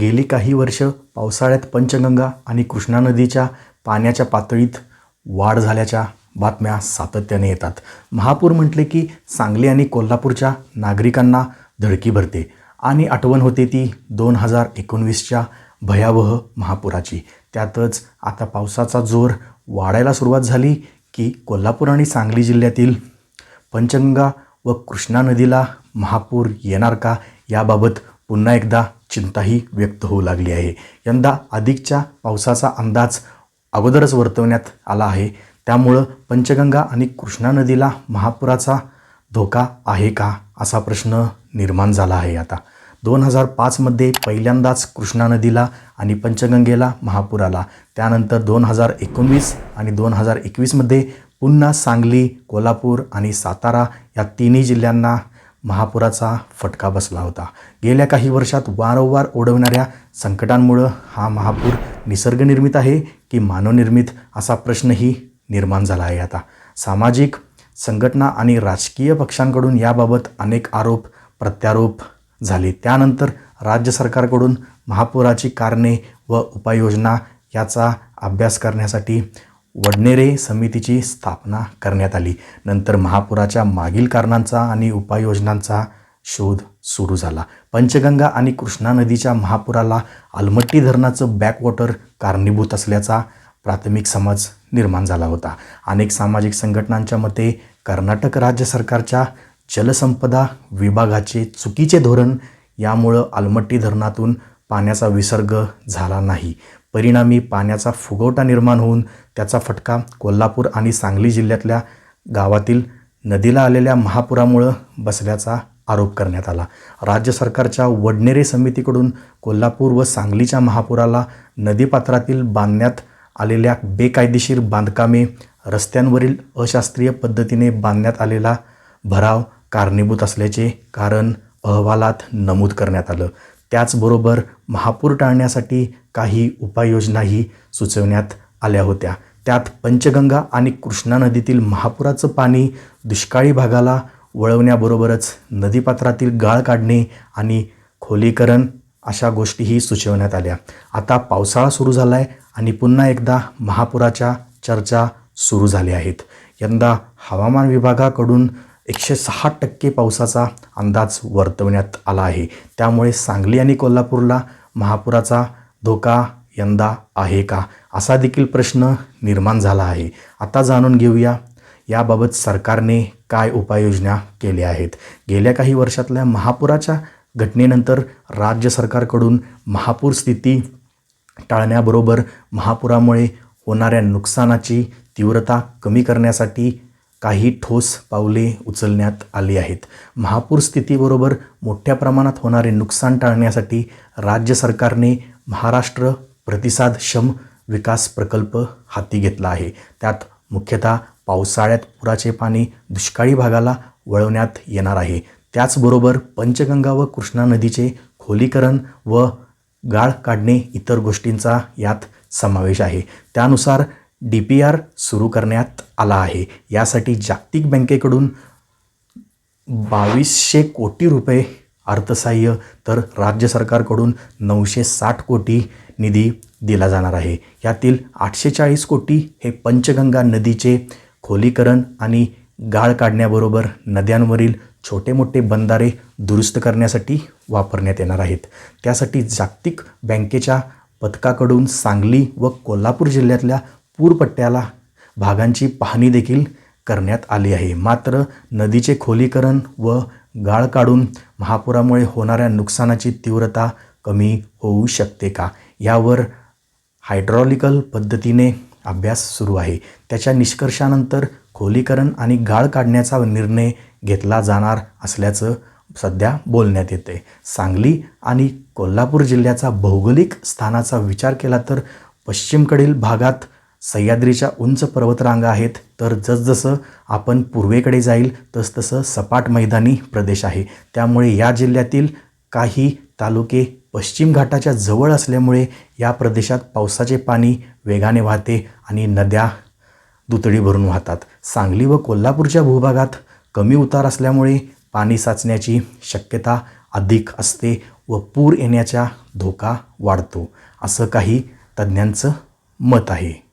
गेली काही वर्ष पावसाळ्यात पंचगंगा आणि कृष्णा नदीच्या पाण्याच्या पातळीत वाढ झाल्याच्या बातम्या सातत्याने येतात. महापूर म्हटले की सांगली आणि कोल्हापूरच्या नागरिकांना धडकी भरते आणि आठवण होते ती दोन हजार एकोणवीसच्या भयावह महापुराची. त्यातच आता पावसाचा जोर वाढायला सुरुवात झाली की कोल्हापूर आणि सांगली जिल्ह्यातील पंचगंगा व कृष्णा नदीला महापूर येणार का याबाबत पुन्हा एकदा चिंताही व्यक्त होऊ लागली आहे. यंदा अधिकच्या पावसाचा अंदाज अगोदरच वर्तवण्यात आला आहे. त्यामुळं पंचगंगा आणि कृष्णा नदीला महापुराचा धोका आहे का असा प्रश्न निर्माण झाला आहे आता. दोन हजार पाचमध्ये पहिल्यांदाच कृष्णा नदीला आणि पंचगंगेला महापूर आला त्यानंतर दोन हजार एकोणवीस आणि दोन हजार एकवीसमध्ये पुन्हा सांगली कोल्हापूर आणि सातारा या तिन्ही जिल्ह्यांना महापुराचा फटका बसला होता. गेल्या काही वर्षात वारंवार ओढवणाऱ्या संकटांमुळं हा महापूर निसर्गनिर्मित आहे की मानवनिर्मित असा प्रश्नही निर्माण झाला आहे आता. सामाजिक संघटना आणि राजकीय पक्षांकडून याबाबत अनेक आरोप प्रत्यारोप झाले. त्यानंतर राज्य सरकारकडून महापुराची कारणे व उपाययोजना याचा अभ्यास करण्यासाठी वडनेरे समितीची स्थापना करण्यात आली. नंतर महापुराच्या मागील कारणांचा आणि उपाययोजनांचा शोध सुरू झाला. पंचगंगा आणि कृष्णा नदीच्या महापुराला आलमट्टी धरणाचं बॅकवॉटर कारणीभूत असल्याचा प्राथमिक समज निर्माण झाला होता. अनेक सामाजिक संघटनांच्या मते कर्नाटक राज्य सरकारच्या जलसंपदा विभागाचे चुकीचे धोरण यामुळं आलमट्टी धरणातून पाण्याचा विसर्ग झाला नाही. परिणामी पाण्याचा फुगवटा निर्माण होऊन त्याचा फटका कोल्हापूर आणि सांगली जिल्ह्यातल्या गावातील नदीला आलेल्या महापुरामुळं बसल्याचा आरोप करण्यात आला. राज्य सरकारच्या वडनेरे समितीकडून कोल्हापूर व सांगलीच्या महापुराला नदीपात्रातील बांधण्यात आलेल्या बेकायदेशीर बांधकामे रस्त्यांवरील अशास्त्रीय पद्धतीने बांधण्यात आलेला भराव कारणीभूत असल्याचे कारण अहवालात नमूद करण्यात आलं. त्याचबरोबर महापूर टाळण्यासाठी काही उपाययोजनाही सुचवण्यात आल्या होत्या. त्यात पंचगंगा आणि कृष्णा नदीतील महापुराचं पाणी दुष्काळी भागाला वळवण्याबरोबरच नदीपात्रातील गाळ काढणे आणि खोलीकरण अशा गोष्टीही सुचवण्यात आल्या. आता पावसाळा सुरू झाला आहे आणि पुन्हा एकदा महापुराच्या चर्चा सुरू झाल्या आहेत. यंदा हवामान विभागाकडून एकशे सहा टक्के पावसाचा अंदाज वर्तवण्यात आला आहे. त्यामुळे सांगली आणि कोल्हापूरला महापुराचा धोका यंदा आहे का? असा देखील प्रश्न निर्माण झाला आहे. आता जाणून घेऊया याबाबत सरकारने काय उपाययोजना केल्या आहेत. गेल्या काही वर्षातल्या महापुराच्या घटनेनंतर राज्य सरकारकडून महापूर स्थिती टाळण्याबरोबर महापुरामुळे होणाऱ्या नुकसानाची तीव्रता कमी करण्यासाठी काही ठोस पावले उचलण्यात आली आहेत. महापूर स्थितीबरोबर मोठ्या प्रमाणात होणारे नुकसान टाळण्यासाठी राज्य सरकारने महाराष्ट्र प्रतिसादक्षम विकास प्रकल्प हाती घेतला आहे. त्यात मुख्यतः पावसाळ्यात पुराचे पाणी दुष्काळी भागाला वळवण्यात येणार आहे. त्याचबरोबर पंचगंगा व कृष्णा नदीचे खोलीकरण व गाळ काढणे इतर गोष्टींचा यात समावेश आहे. त्यानुसार डी पी आर सुरू करण्यात आला आहे. यासाठी जागतिक बँकेकडून बावीसशे कोटी रुपये अर्थसहाय्य तर राज्य सरकारकडून नऊशे साठ कोटी निधी दिला जाणार आहे. यातील आठशे चाळीस कोटी हे पंचगंगा नदीचे खोलीकरण आणि गाळ काढण्याबरोबर नद्यांवरील छोटे मोठे बंधारे दुरुस्त करण्यासाठी वापरण्यात येणार आहेत. त्यासाठी जागतिक बँकेच्या पथकाकडून सांगली व कोल्हापूर जिल्ह्यातल्या पूरपट्ट्याला भागांची पाहणी देखील करण्यात आली आहे. मात्र नदीचे खोलीकरण व गाळ काढून महापुरामुळे होणाऱ्या नुकसानाची तीव्रता कमी होऊ शकते का? यावर हायड्रॉलिकल पद्धतीने अभ्यास सुरू आहे. त्याच्या निष्कर्षानंतर खोलीकरण आणि गाळ काढण्याचा निर्णय घेतला जाणार असल्याचं सध्या बोलण्यात येते सांगली आणि कोल्हापूर जिल्ह्याचा भौगोलिक स्थानाचा विचार केला तर पश्चिमकडील भागात सह्याद्रीच्या उंच पर्वतरांगा आहेत. तर जसजसं आपण पूर्वेकडे जाईल तसतसं सपाट मैदानी प्रदेश आहे. त्यामुळे या जिल्ह्यातील काही तालुके पश्चिम घाटाच्या जवळ असल्यामुळे या प्रदेशात पावसाचे पाणी वेगाने वाहते आणि नद्या दुतडी भरून वाहतात. सांगली व कोल्हापूरच्या भूभागात कमी उतार असल्यामुळे पाणी साचण्याची शक्यता अधिक असते व पूर येण्याचा धोका वाढतो असं काही तज्ज्ञांचं मत आहे.